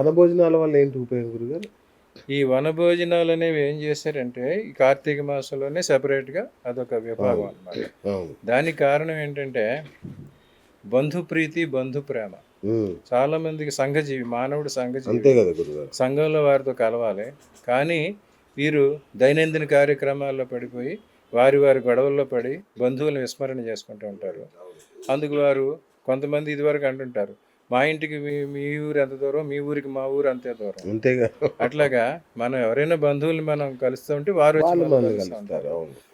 వనభోజనాల వల్ల ఏంటి ఉపయోగం గురుగారు? ఈ వన భోజనాలు అనేవి ఏం చేశారంటే ఈ కార్తీక మాసంలోనే సెపరేట్గా అదొక విభాగం అన్నమాట. అవును. దానికి కారణం ఏంటంటే బంధు ప్రీతి బంధు ప్రేమ. చాలా మందికి సంఘజీవి. మానవుడు అంతే సంఘజీవి సంఘంలో వారితో కలవాలి. కానీ వీరు దైనందిన కార్యక్రమాల్లో పడిపోయి వారి వారి గొడవల్లో పడి బంధువులను విస్మరణ చేసుకుంటూ ఉంటారు. అందుకు వారు కొంతమంది ఇదివరకు అంటుంటారు మా ఇంటికి మీ మీ ఊరు ఎంత దూరం? మీ ఊరికి మా ఊరు అంతే దూరం. అంతేగా. అట్లాగా మనం ఎవరైనా బంధువుల్ని మనం కలుస్తూ ఉంటే వారు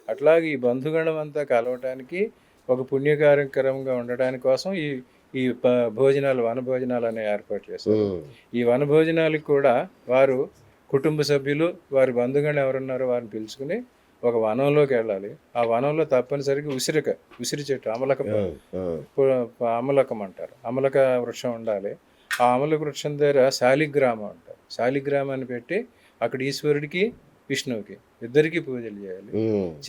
అట్లాగే ఈ బంధుగణం అంతా కలవటానికి ఒక పుణ్య కార్యక్రమంగా కోసం ఈ ఈ భోజనాలు వన భోజనాలు అనేవి ఏర్పాటు చేస్తారు. ఈ వన భోజనాలకు కూడా వారు కుటుంబ సభ్యులు వారి బంధుగణం ఎవరున్నారో వారిని పిలుచుకుని ఒక వనంలోకి వెళ్ళాలి. ఆ వనంలో తప్పనిసరిగా ఉసిరిక ఉసిరి చెట్టు అమలక అమలకం అంటారు. అమలక వృక్షం ఉండాలి. ఆ అమలక వృక్షం దగ్గర శాలిగ్రామం అంటారు. శాలిగ్రామాన్ని పెట్టి అక్కడ ఈశ్వరుడికి విష్ణువుకి ఇద్దరికి పూజలు చేయాలి.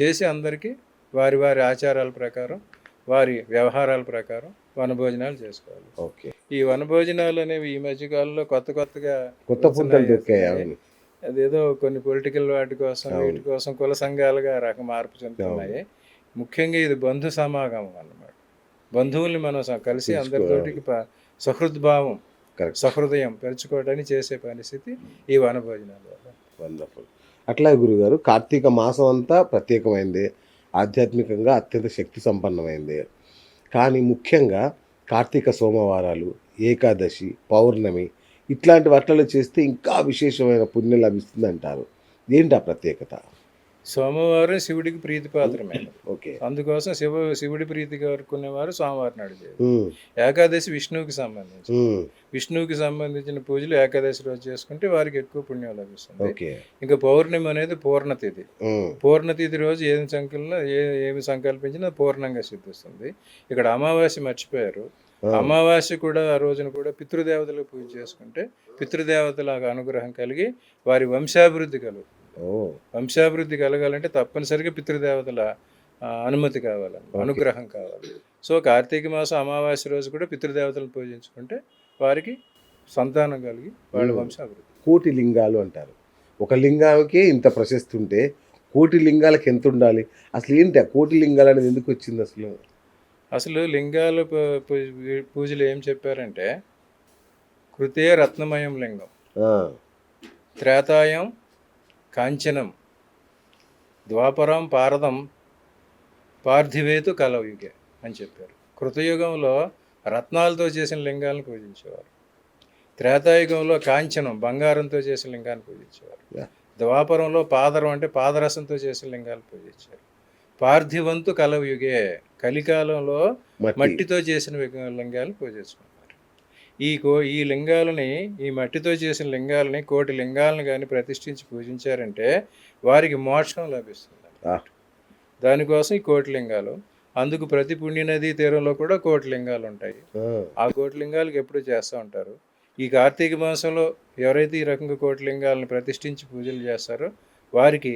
చేసి అందరికీ వారి వారి ఆచారాల ప్రకారం వారి వ్యవహారాల ప్రకారం వనభోజనాలు చేసుకోవాలి. ఓకే. ఈ వనభోజనాలు అనేవి ఈ మధ్యకాలంలో కొత్త కొత్తగా కొత్త అదేదో కొన్ని పొలిటికల్ వాటి కోసం. వీటి కోసం కుల సంఘాలుగా రకం మార్పు చెందుతున్నాయి. ముఖ్యంగా ఇది బంధు సమాగమం అన్నమాట. బంధువుల్ని మనం కలిసి అందరితోటికి సహృద్భావం కరెక్ట్ సహృదయం పెంచుకోవడానికి చేసే పరిస్థితి ఈ వనభోజనాల వల్ల. వండర్ఫుల్. అట్లా గురుగారు కార్తీక మాసం అంతా ప్రత్యేకమైంది. ఆధ్యాత్మికంగా అత్యంత శక్తి సంపన్నమైంది. కానీ ముఖ్యంగా కార్తీక సోమవారాలు ఏకాదశి పౌర్ణమి ఇట్లాంటి వాటిలో చేస్తే ఇంకా విశేషమైన పుణ్యం లభిస్తుంది అంటారు ఏంటి ఆ ప్రత్యేకత? సోమవారం శివుడికి ప్రీతిపాత్రమైనది ఓకే. అందుకోసం శివ శివుడి ప్రీతి కోరుకునేవారు సోమవారం నాడు ఏకాదశి విష్ణువుకి సంబంధించి. విష్ణువుకి సంబంధించిన పూజలు ఏకాదశి రోజు చేసుకుంటే వారికి ఎక్కువ పుణ్యం లభిస్తుంది. ఇంకా పౌర్ణమి అనేది పూర్ణతిథి. పూర్ణతిథి రోజు ఏమి సంకల్పన ఏ ఏమి సంకల్పించినా పూర్ణంగా సిద్ధిస్తుంది. ఇక్కడ అమావాస్య మర్చిపోయారు. అమావాస్య కూడా ఆ రోజున కూడా పితృదేవతలకు పూజ చేసుకుంటే పితృదేవతల అనుగ్రహం కలిగి వారి వంశాభివృద్ధి కలుగు. వంశాభివృద్ధి కలగాలంటే తప్పనిసరిగా పితృదేవతల అనుమతి కావాలి అనుగ్రహం కావాలి. సో కార్తీక మాసం అమావాస్య రోజు కూడా పితృదేవతలను పూజించుకుంటే వారికి సంతానం కలిగి వాళ్ళ. వంశాభివృద్ధి. కోటి లింగాలు అంటారు. ఒక లింగానికే ఇంత ప్రశస్తి ఉంటే కోటి లింగాలకు ఎంత ఉండాలి? అసలు ఏంటి ఆ కోటి లింగాలు అనేది ఎందుకు వచ్చింది అసలు? అసలు లింగాల పూజలు ఏం చెప్పారంటే కృతే రత్నమయం లింగం. త్రేతాయం కాంచనం. ద్వాపరం పారదం పార్థివేతు కలయుగే అని చెప్పారు. కృతయుగంలో రత్నాలతో చేసిన లింగాలను పూజించేవారు. త్రేతాయుగంలో కాంచనం బంగారంతో చేసిన లింగాన్ని పూజించేవారు. ద్వాపరంలో పాదరం అంటే పాదరసంతో చేసిన లింగాలు పూజించారు పార్థివంతు కలయుగే కలికాలంలో మట్టి. మట్టితో చేసిన లింగాలను పూజించుకుంటారు ఈ కో ఈ లింగాలని ఈ మట్టితో చేసిన లింగాలని కోటి లింగాలను కానీ ప్రతిష్ఠించి పూజించారంటే వారికి మోక్షం లభిస్తుంది దానికోసం ఈ కోటి లింగాలు. అందుకు ప్రతి పుణ్య నదీ తీరంలో కూడా కోటి లింగాలు ఉంటాయి. ఆ కోటి లింగాలకు ఎప్పుడు చేస్తూ ఉంటారు? ఈ కార్తీక మాసంలో ఎవరైతే ఈ రకంగా కోటి లింగాలను ప్రతిష్ఠించి పూజలు చేస్తారో వారికి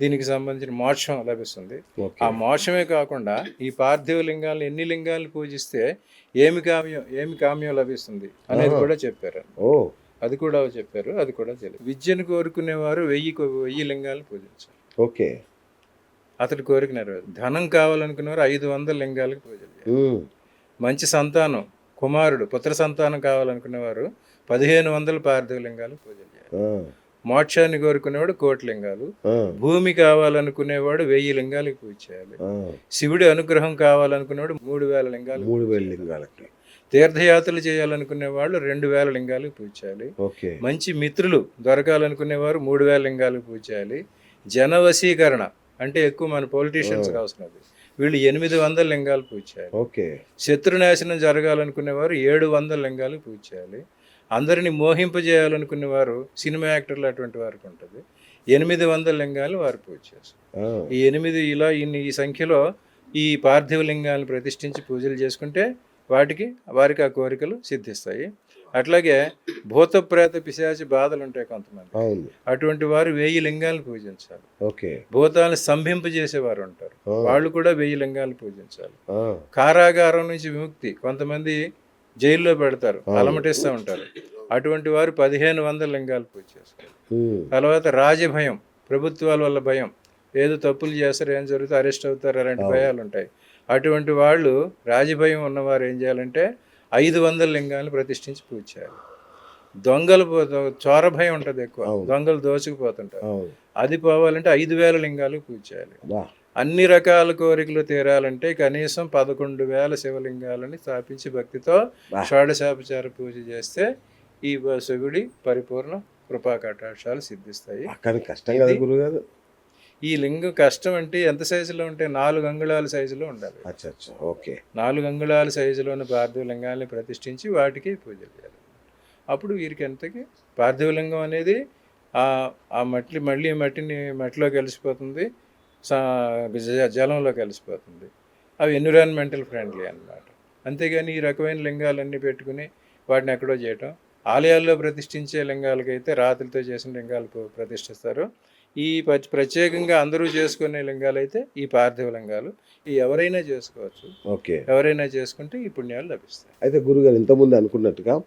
దీనికి సంబంధించిన మోక్షం లభిస్తుంది. ఆ మోక్షమే కాకుండా ఈ పార్థివ లింగాలను ఎన్ని లింగాలను పూజిస్తే ఏమి కామ్యం ఏమి కామ్యం లభిస్తుంది అనేది. కూడా చెప్పారు. ఓ. అది కూడా చెప్పారు అది కూడా తెలియదు. విద్యను కోరుకునేవారు వెయ్యి వెయ్యి లింగాలు పూజించారు. ఓకే. అతడి కోరిక నెరవేరు ధనం కావాలనుకునేవారు ఐదు వందల లింగాలకు పూజలు మంచి సంతానం కుమారుడు పుత్ర సంతానం కావాలనుకునేవారు పదిహేను వందల పార్థివ లింగాలు పూజలు చేయాలి. మోక్షాన్ని కోరుకునేవాడు కోటి లింగాలు ఆ, భూమి కావాలనుకునేవాడు వెయ్యి లింగాలకు పూజ చేయాలి. శివుడి అనుగ్రహం కావాలనుకునేవాడు మూడు వేల లింగాలు మూడు వేల. లింగాలకి. తీర్థయాత్రలు చేయాలనుకునే వాళ్ళు రెండు వేల లింగాలకు పూజ చేయాలి. మంచి మిత్రులు దొరకాలనుకునేవారు మూడు వేల లింగాలకు పూజ చేయాలి. జనవశీకరణ అంటే ఎక్కువ మన పొలిటీషియన్స్కి అవసరం అది. వీళ్ళు ఎనిమిది వందల లింగాలు పూజ చేయాలి. శత్రునాశనం జరగాలనుకునేవారు ఏడు వందల లింగాలకు పూజ చేయాలి. అందరినీ మోహింపజేయాలనుకునేవారు సినిమా యాక్టర్లు అటువంటి వారికి ఉంటుంది. ఎనిమిది వందల లింగాలు వారు పూజ చేస్తారు. ఈ ఎనిమిది ఇలా ఇన్ని ఈ సంఖ్యలో ఈ పార్థివ లింగాలను ప్రతిష్ఠించి పూజలు చేసుకుంటే వాటికి వారికి ఆ కోరికలు సిద్ధిస్తాయి. అట్లాగే భూత ప్రేత పిశాచి బాధలు ఉంటాయి కొంతమంది. అటువంటి వారు వెయ్యి లింగాలను పూజించాలి. ఓకే. భూతాలను స్తంభింపజేసేవారు ఉంటారు. వాళ్ళు కూడా వెయ్యి లింగాలు పూజించాలి. కారాగారం నుంచి విముక్తి. కొంతమంది జైల్లో పెడతారు అలమటిస్తూ ఉంటారు. అటువంటి వారు పదిహేను వందల లింగాలు పూజ చేస్తారు. తర్వాత రాజభయం ప్రభుత్వాల వల్ల భయం. ఏదో తప్పులు చేస్తారు ఏం జరుగుతుంది అరెస్ట్ అవుతారు అలాంటి భయాలు ఉంటాయి. అటువంటి వాళ్ళు రాజభయం ఉన్నవారు ఏం చేయాలంటే ఐదు వందల లింగాలను ప్రతిష్ఠించి పూజ చేయాలి. దొంగలు చోర భయం ఉంటుంది ఎక్కువ. దొంగలు దోచుకుపోతుంటారు. అది పోవాలంటే ఐదు వేల లింగాలు పూజ చేయాలి. అన్ని రకాల కోరికలు తీరాలంటే కనీసం పదకొండు వేల శివలింగాలని స్థాపించి భక్తితో. షోడశాపచార పూజ చేస్తే ఈ శివుడి పరిపూర్ణ కృపా కటాక్షాలు సిద్ధిస్తాయి. కష్టం కదా గురుగారు. ఈ లింగం కష్టం అంటే ఎంత సైజులో ఉంటే నాలుగు అంగుళాల సైజులో ఉండాలి. అచ్చా అచ్చా ఓకే. నాలుగు అంగుళాల సైజులోని పార్థివ లింగాల్ని ప్రతిష్ఠించి వాటికి పూజలు చేయాలి. అప్పుడు వీరికి ఎంతకి? పార్థివ లింగం అనేది ఆ ఆ మట్టి మళ్ళీ మట్టిని మట్టిలో కలిసిపోతుంది. జలంలో కలిసిపోతుంది అవి ఎన్విరాన్మెంటల్ ఫ్రెండ్లీ అన్నమాట. అంతేగాని ఈ రకమైన లింగాలన్నీ పెట్టుకుని వాటిని ఎక్కడో చేయటం. ఆలయాల్లో ప్రతిష్ఠించే లింగాలకైతే రాత్రితో చేసిన లింగాలు ప్ర- ప్రతిష్ఠిస్తారు. ఈ ప్రత్యేకంగా అందరూ చేసుకునే లింగాలు అయితే ఈ పార్థివ లింగాలు. ఈ ఎవరైనా చేసుకోవచ్చు. ఓకే. ఎవరైనా చేసుకుంటే ఈ పుణ్యాలు లభిస్తాయి. అయితే గురుగారు ఇంతకుముందు అనుకున్నట్టుగా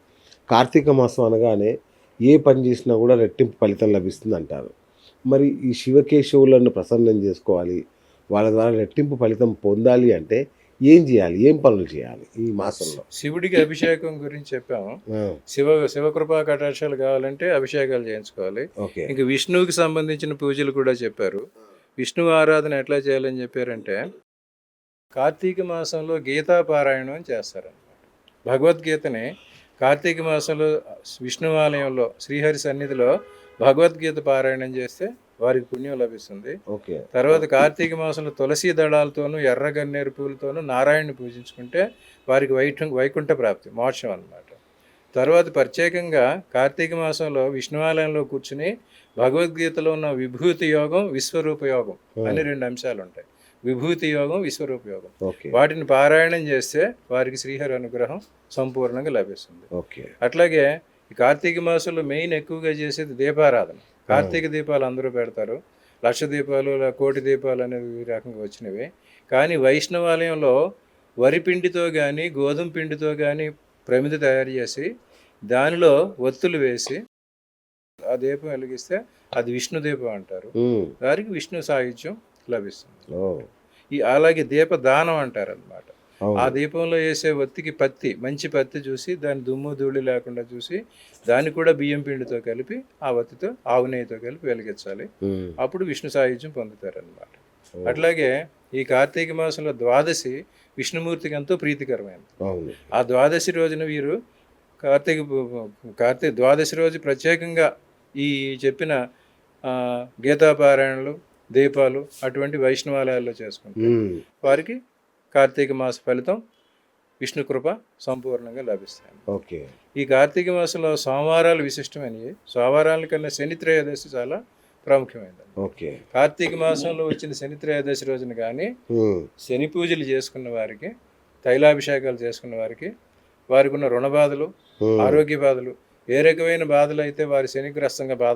కార్తీక మాసం అనగానే ఏ పని చేసినా కూడా రెట్టింపు ఫలితం లభిస్తుంది అంటారు మరి ఈ శివకేశవులను ప్రసన్నం చేసుకోవాలి. వాళ్ళ ద్వారా రెట్టింపు ఫలితం పొందాలి అంటే ఏం చేయాలి? ఏం పనులు చేయాలి? ఈ మాసంలో. శివుడికి అభిషేకం గురించి చెప్పాము. శివ శివకృపా కటాక్షాలు కావాలంటే అభిషేకాలు చేయించుకోవాలి. ఓకే. ఇంక విష్ణువుకి సంబంధించిన పూజలు కూడా చెప్పారు. విష్ణువు ఆరాధన ఎట్లా చేయాలని చెప్పారంటే కార్తీక మాసంలో గీతా పారాయణం చేస్తారన్నమాట. భగవద్గీతని కార్తీక మాసంలో విష్ణు ఆలయంలో శ్రీహరి సన్నిధిలో భగవద్గీత పారాయణం చేస్తే వారికి పుణ్యం లభిస్తుంది. ఓకే. తర్వాత కార్తీక మాసంలో తులసి దళాలతోనూ ఎర్ర గన్నేరు పూలతోనూ నారాయణని పూజించుకుంటే వారికి వైఠ వైకుంఠ ప్రాప్తి మోక్షం అన్నమాట. తర్వాత ప్రత్యేకంగా కార్తీక మాసంలో విష్ణువాలయంలో కూర్చుని భగవద్గీతలో ఉన్న విభూతి యోగం విశ్వరూప యోగం అని రెండు అంశాలు ఉంటాయి విభూతి యోగం విశ్వరూప యోగం. వాటిని పారాయణం చేస్తే వారికి శ్రీహరి అనుగ్రహం సంపూర్ణంగా లభిస్తుంది. ఓకే. అట్లాగే ఈ కార్తీక మాసంలో మెయిన్ ఎక్కువగా చేసేది దీపారాధన. కార్తీక దీపాలు అందరూ పెడతారు. లక్ష దీపాలు కోటి దీపాలు అనేవి ఈ రకంగా వచ్చినవి. కానీ వైష్ణవాలయంలో వరి పిండితో కానీ గోధుమ పిండితో కానీ ప్రమిద తయారు చేసి దానిలో ఒత్తులు వేసి ఆ దీపం వెలిగిస్తే అది విష్ణు దీపం అంటారు. దానికి విష్ణు సాహిత్యం లభిస్తుంది. ఈ అలాగే దీపదానం అంటారు అనమాట అవును. ఆ దీపంలో వేసే ఒత్తికి పత్తి మంచి పత్తి చూసి దాని దుమ్ము ధూళి లేకుండా చూసి దాన్ని కూడా బియ్యం పిండితో కలిపి ఆ ఒత్తితో ఆవు నెయ్యితో కలిపి వెలిగించాలి. అప్పుడు విష్ణు సాయుధ్యం పొందుతారనమాట అట్లాగే ఈ కార్తీక మాసంలో ద్వాదశి విష్ణుమూర్తికి ఎంతో ప్రీతికరమైనది. ఆ ద్వాదశి రోజున వీరు కార్తీక కార్తీక ద్వాదశి రోజు ప్రత్యేకంగా ఈ చెప్పిన గీతాపారాయణలు దీపాలు అటువంటి వైష్ణవాలయాల్లో చేసుకుంటారు. వారికి కార్తీక మాస ఫలితం విష్ణు కృప సంపూర్ణంగా లభిస్తాయి. ఓకే. ఈ కార్తీక మాసంలో సోమవారాలు విశిష్టమైనవి. సోమవారాల కన్నా శని త్రయోదశి చాలా ప్రాముఖ్యమైనది. ఓకే. కార్తీక మాసంలో వచ్చిన శని త్రయోదశి రోజున కానీ శని పూజలు చేసుకున్న వారికి తైలాభిషేకాలు చేసుకున్న వారికి వారికి ఉన్న రుణ బాధలు ఆరోగ్య బాధలు ఏ రకమైన బాధలు అయితే వారి శనిగ్రస్తంగా బాధ